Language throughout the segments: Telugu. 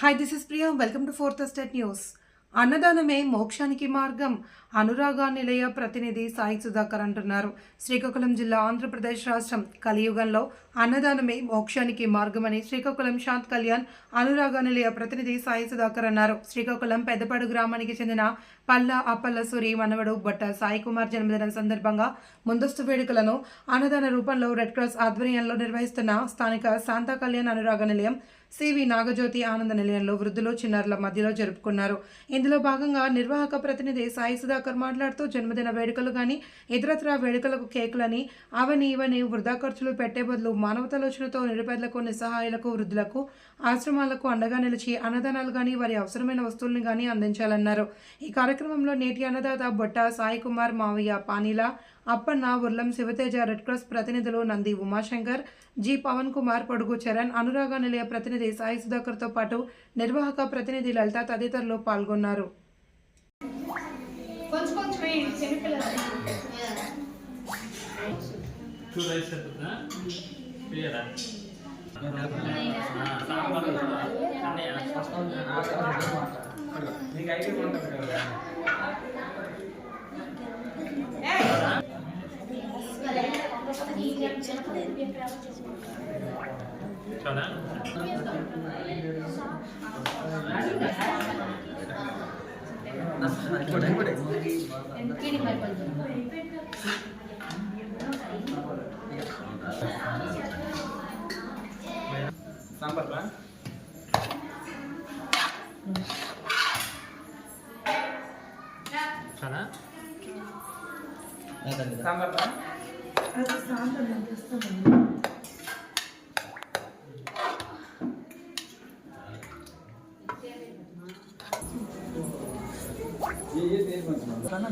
Hi this is Priya welcome to fourth state news అన్నదానమే మోక్షానికి మార్గం. అనురాగ నిలయ ప్రతినిధి సాయి సుధాకర్ అంటున్నారు. శ్రీకాకుళం జిల్లా ఆంధ్రప్రదేశ్ రాష్ట్రం కలియుగంలో అన్నదానమే మోక్షానికి మార్గమని శ్రీకాకుళం శాంత్ కళ్యాణ్ అనురాగ నిలయ ప్రతినిధి సాయి సుధాకర్ అన్నారు. శ్రీకాకుళం పెద్దపాడు గ్రామానికి చెందిన పల్ల అప్పల్ల సూరి మనవడు భట్ట సాయి కుమార్ జన్మదినం సందర్భంగా ముందస్తు వేడుకలను అన్నదాన రూపంలో రెడ్ క్రాస్ ఆధ్వర్యంలో నిర్వహిస్తున్న స్థానిక శాంతా కళ్యాణ్ అనురాగ నిలయం సివి నాగజ్యోతి ఆనంద నిలయంలో వృద్ధులు చిన్నారుల మధ్యలో జరుపుకున్నారు. ఇందులో భాగంగా నిర్వాహక ప్రతినిధి సాయి సుధాకర్ మాట్లాడుతూ జన్మదిన వేడుకలు కానీ ఇతరత్ర వేడుకలకు కేకులని అవని ఇవని వృధా ఖర్చులు పెట్టే బదులు మానవతాలోచనతో నిరుపేదలకు నిస్సహాయులకు వృద్ధులకు ఆశ్రమాలకు అండగా నిలిచి అన్నదానాలు కానీ వారి అవసరమైన వస్తువులను కానీ అందించాలన్నారు. ఈ కార్యక్రమంలో నేటి అన్నదాత బొట్ట సాయి కుమార్ మావయ్య పానీల అప్పన్న ఉర్లం శివతేజ రెడ్ క్రాస్ ప్రతినిధులు నంది ఉమాశంకర్ జి పవన్ కుమార్ పొడుగు చరణ్ అనురాగ నిలయ ప్రతినిధి సాయి సుధాకర్తో పాటు నిర్వాహక ప్రతినిధి లలిత తదితరులు పాల్గొన్నారు. కొంచెం కొంచెం புரியல நீங்க ஐடி చూడా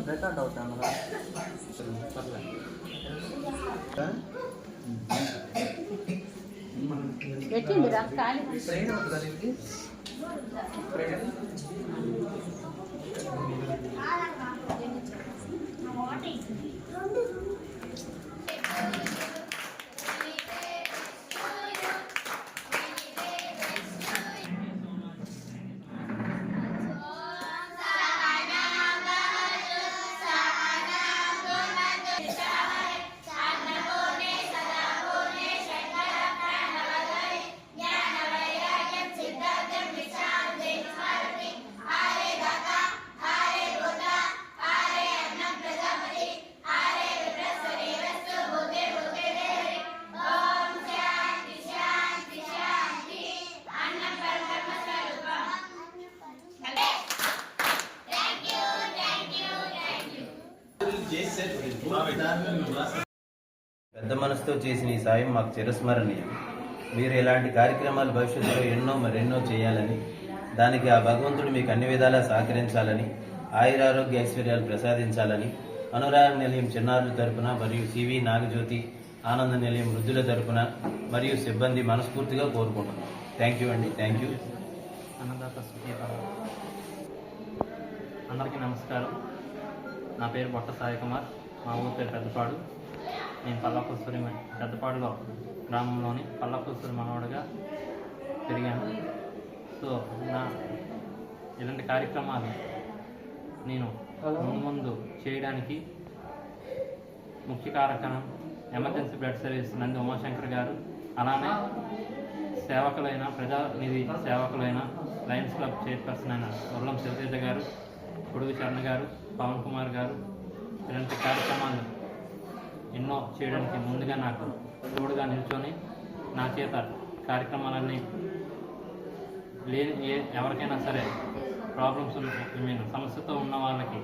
రికార్డ్ అవుతాను పెట్టిందిరా ఖాళీ. ట్రైన్ దీనికి ట్రైన్ పెద్ద మనసుతో చేసిన ఈ సాయం మాకు చిరస్మరణీయం. మీరు ఇలాంటి కార్యక్రమాలు భవిష్యత్తులో ఎన్నో మరెన్నో చేయాలని దానికి ఆ భగవంతుడు మీకు అన్ని విధాలా సహకరించాలని ఆయురారోగ్య ఐశ్వర్యాలు ప్రసాదించాలని అనురాగ నిలయం చిన్నారుల తరపున మరియు సివి నాగజ్యోతి ఆనంద నిలయం వృద్ధుల తరపున మరియు సిబ్బంది మనస్ఫూర్తిగా కోరుకుంటున్నాం. థ్యాంక్ యూ అండి. థ్యాంక్ యూ అన్నదాత అందరికీ నమస్కారం. నా పేరు బొట్ట సాయి కుమార్ మా ఊరి పేరు పెద్దపాడు. నేను పల్లపూసూరి పెద్దపాడులో గ్రామంలోని పల్లపూసూరి మనవడుగా పెరిగాను. సో నా ఇలాంటి కార్యక్రమాలు నేను ముందు ముందు చేయడానికి ముఖ్య కారకం emergency blood service Nandi Umashankar గారు. అలానే సేవకులైన ప్రజానిధి సేవకులైన లయన్స్ క్లబ్ చైర్పర్సన్ అయిన ఉర్లం శివతేజ గారు. కొడుకు చరణ్ గారు పవన్ కుమార్ గారు ఇలాంటి కార్యక్రమాలు ఎన్నో చేయడానికి ముందుగా నాకు తోడుగా నిల్చొని నా చేత కార్యక్రమాలన్నీ లేని ఏ ఎవరికైనా సరే ప్రాబ్లమ్స్ ఐ మీన్ సమస్యతో ఉన్న వాళ్ళకి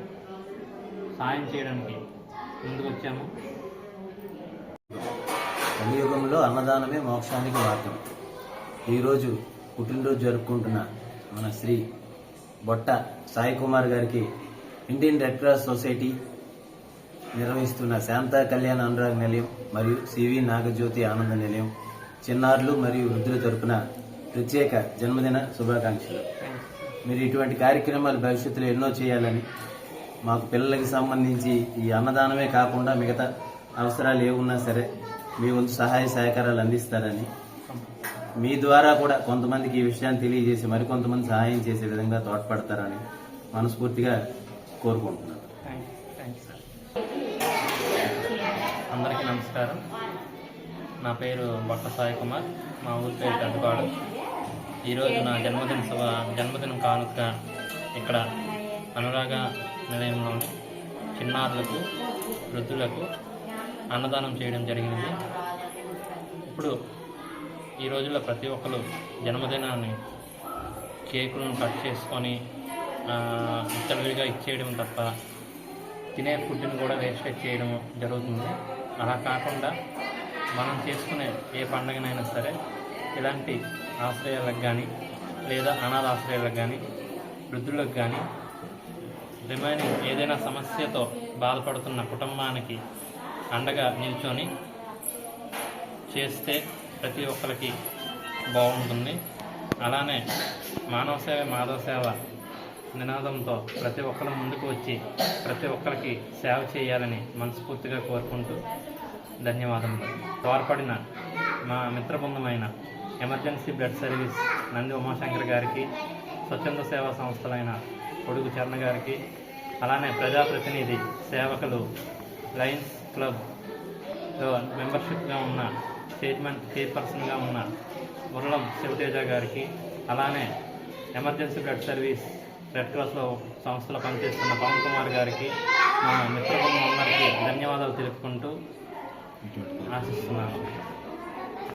సాయం చేయడానికి ముందుకు వచ్చాము. కలియుగంలో అన్నదానమే మోక్షానికి మార్గం. ఈరోజు పుట్టినరోజు జరుపుకుంటున్న మన శ్రీ బొట్ట సాయి కుమార్ గారికి ఇండియన్ రెడ్ క్రాస్ సొసైటీ నిర్వహిస్తున్న శాంతా కళ్యాణ అనురాగ్ నిలయం మరియు సివి నాగజ్యోతి ఆనంద నిలయం చిన్నారులు మరియు వృద్ధుల తరపున ప్రత్యేక జన్మదిన శుభాకాంక్షలు. మీరు ఇటువంటి కార్యక్రమాలు భవిష్యత్తులో ఎన్నో చేయాలని మాకు పిల్లలకి సంబంధించి ఈ అన్నదానమే కాకుండా మిగతా అవసరాలు ఏమున్నా సరే మీ వంతు సహాయ సహకారాలు అందిస్తారని మీ ద్వారా కూడా కొంతమందికి ఈ విషయాన్ని తెలియజేసి మరికొంతమంది సహాయం చేసే విధంగా తోడ్పడతారని మనస్ఫూర్తిగా కోరుకుంటున్నాను. థ్యాంక్ థ్యాంక్ సార్ అందరికీ నమస్కారం. నా పేరు బొట్ట సాయి కుమార్. మా ఊరి పేరు పెద్దపాడు ఈరోజు నా జన్మదిన శుభ జన్మదినం కానుక ఇక్కడ అనురాగ నిలయంలోని చిన్నారులకు వృద్ధులకు అన్నదానం చేయడం జరిగింది. ఇప్పుడు ఈ రోజుల్లో ప్రతి ఒక్కరు జన్మదినాన్ని కేకులను కట్ చేసుకొని ఆ, ఇచ్చేయడం తప్ప తినే ఫుడ్ని కూడా వేస్టేజ్ చేయడం జరుగుతుంది. అలా కాకుండా మనం చేసుకునే ఏ పండగనైనా సరే ఇలాంటి ఆశ్రయాలకు కానీ లేదా అనాథ ఆశ్రయాలకు కానీ వృద్ధులకు కానీ రిమైనింగ్ ఏదైనా సమస్యతో బాధపడుతున్న కుటుంబానికి అండగా నిల్చొని చేస్తే ప్రతి ఒక్కరికి బాగుంటుంది. అలానే మానవ సేవ మాధవ సేవ నినాదంతో ప్రతి ఒక్కరు ముందుకు వచ్చి ప్రతి ఒక్కరికి సేవ చేయాలని మనస్ఫూర్తిగా కోరుకుంటూ ధన్యవాదములు. తోడ్పడిన మా మిత్రబృందమైన emergency blood service Nandi Umashankar గారికి స్వచ్ఛంద సేవా సంస్థలైన కొడుకు చరణ్ గారికి అలానే ప్రజాప్రతినిధి సేవకులు లయన్స్ క్లబ్లో మెంబర్షిప్గా ఉన్న చైర్మన్ చైర్పర్సన్గా ఉన్న మురళం శివతేజ గారికి అలానే ఎమర్జెన్సీ బ్లడ్ సర్వీస్ రెడ్ క్రాస్లో సంస్థలో పనిచేస్తున్న పవన్ కుమార్ గారికి మా మిత్రబృందం అందరికీ ధన్యవాదాలు తెలుపుకుంటూ ఆశిస్తున్నాను.